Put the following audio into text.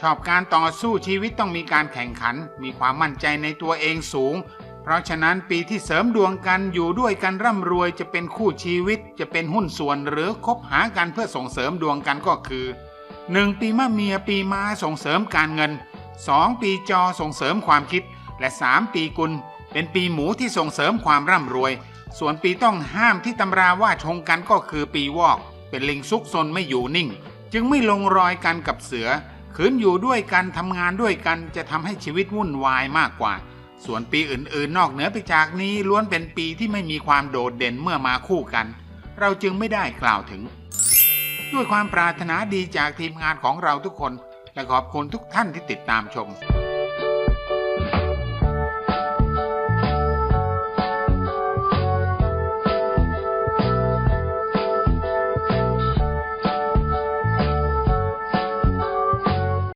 ชอบการต่อสู้ชีวิตต้องมีการแข่งขัน มีความมั่นใจในตัวเองสูง เพราะฉะนั้นปีที่เสริมดวงกันอยู่ด้วยกันร่ำรวยจะเป็นคู่ชีวิต จะเป็นหุ้นส่วนหรือคบหากันเพื่อส่งเสริมดวงกันก็คือ 1. ปีมะเมียปีมาส่งเสริมการเงิน 2. ปีจอส่งเสริมความคิด และ 3 ปีกุล เป็นปีหมูที่ส่งเสริมความร่ำรวย ส่วนปีต้องห้ามที่ตำราว่าชงกันก็คือปีวอก เป็นลิงซุกซนไม่อยู่นิ่ง จึงไม่ลงรอยกันกับเสือ ขืนอยู่ด้วยกันทำงานด้วยกันจะทำให้ชีวิตวุ่นวายมากกว่า ส่วนปีอื่นๆ นอกเหนือไปจากนี้ล้วนเป็นปีที่ไม่มีความโดดเด่นเมื่อมาคู่กัน เราจึงไม่ได้กล่าวถึง ด้วยความปรารถนาดีจากทีมงานของเราทุกคน และขอบคุณทุกท่านที่ติดตามชม